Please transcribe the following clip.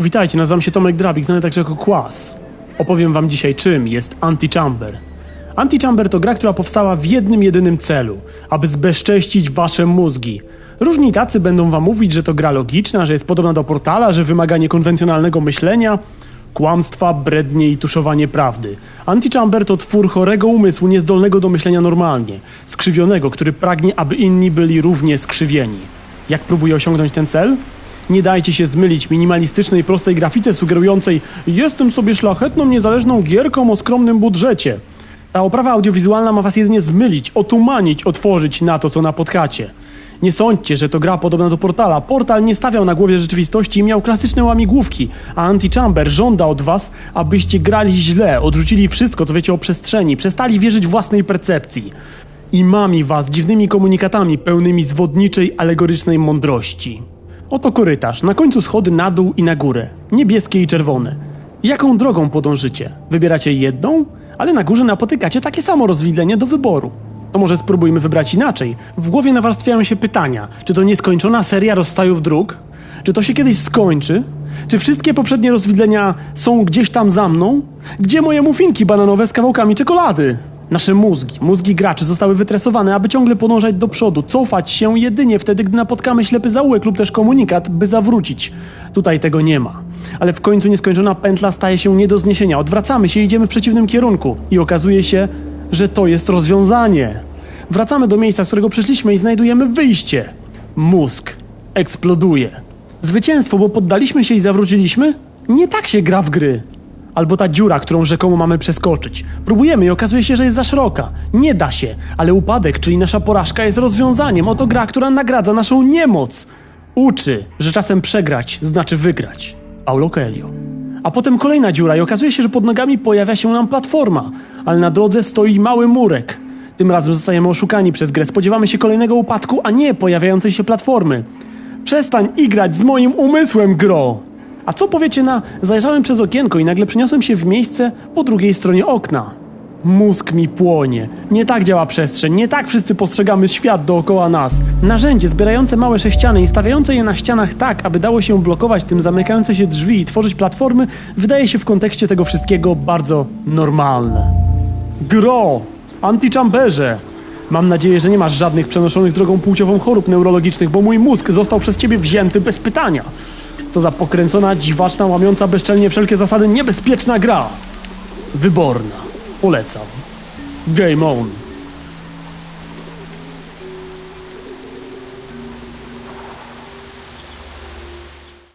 Witajcie, nazywam się Tomek Drabik, znany także jako Kłas. Opowiem wam dzisiaj czym jest Antichamber. Antichamber to gra, która powstała w jednym jedynym celu, aby zbezcześcić wasze mózgi. Różni tacy będą wam mówić, że to gra logiczna, że jest podobna do portala, że wymaga niekonwencjonalnego myślenia, kłamstwa, brednie i tuszowanie prawdy. Antichamber to twór chorego umysłu, niezdolnego do myślenia normalnie, skrzywionego, który pragnie, aby inni byli równie skrzywieni. Jak próbuje osiągnąć ten cel? Nie dajcie się zmylić minimalistycznej, prostej grafice sugerującej jestem sobie szlachetną, niezależną gierką o skromnym budżecie. Ta oprawa audiowizualna ma was jedynie zmylić, otumanić, otworzyć na to, co napotkacie. Nie sądźcie, że to gra podobna do Portala. Portal nie stawiał na głowie rzeczywistości i miał klasyczne łamigłówki, a Antichamber żąda od was, abyście grali źle, odrzucili wszystko, co wiecie o przestrzeni, przestali wierzyć własnej percepcji. I mami was dziwnymi komunikatami pełnymi zwodniczej, alegorycznej mądrości. Oto korytarz, na końcu schody na dół i na górę, niebieskie i czerwone. Jaką drogą podążycie? Wybieracie jedną, ale na górze napotykacie takie samo rozwidlenie do wyboru. To może spróbujmy wybrać inaczej. W głowie nawarstwiają się pytania: czy to nieskończona seria rozstajów dróg? Czy to się kiedyś skończy? Czy wszystkie poprzednie rozwidlenia są gdzieś tam za mną? Gdzie moje muffinki bananowe z kawałkami czekolady? Nasze mózgi, mózgi graczy zostały wytresowane, aby ciągle podążać do przodu, cofać się jedynie wtedy, gdy napotkamy ślepy zaułek lub też komunikat, by zawrócić. Tutaj tego nie ma. Ale w końcu nieskończona pętla staje się nie do zniesienia. Odwracamy się idziemy w przeciwnym kierunku. I okazuje się, że to jest rozwiązanie. Wracamy do miejsca, z którego przyszliśmy i znajdujemy wyjście. Mózg eksploduje. Zwycięstwo, bo poddaliśmy się i zawróciliśmy? Nie tak się gra w gry. Albo ta dziura, którą rzekomo mamy przeskoczyć. Próbujemy i okazuje się, że jest za szeroka. Nie da się, ale upadek, czyli nasza porażka jest rozwiązaniem. Oto gra, która nagradza naszą niemoc. Uczy, że czasem przegrać znaczy wygrać. Paulo Coelho. A potem kolejna dziura i okazuje się, że pod nogami pojawia się nam platforma, ale na drodze stoi mały murek. Tym razem zostajemy oszukani przez grę. Spodziewamy się kolejnego upadku, a nie pojawiającej się platformy. Przestań igrać z moim umysłem, gro! A co powiecie na zajrzałem przez okienko i nagle przeniosłem się w miejsce po drugiej stronie okna? Mózg mi płonie. Nie tak działa przestrzeń, nie tak wszyscy postrzegamy świat dookoła nas. Narzędzie zbierające małe sześciany i stawiające je na ścianach tak, aby dało się blokować tym zamykające się drzwi i tworzyć platformy, wydaje się w kontekście tego wszystkiego bardzo normalne. Gro! Antichamberze! Mam nadzieję, że nie masz żadnych przenoszonych drogą płciową chorób neurologicznych, bo mój mózg został przez ciebie wzięty bez pytania. Co za pokręcona, dziwaczna, łamiąca bezczelnie wszelkie zasady niebezpieczna gra. Wyborna. Polecam. Game on.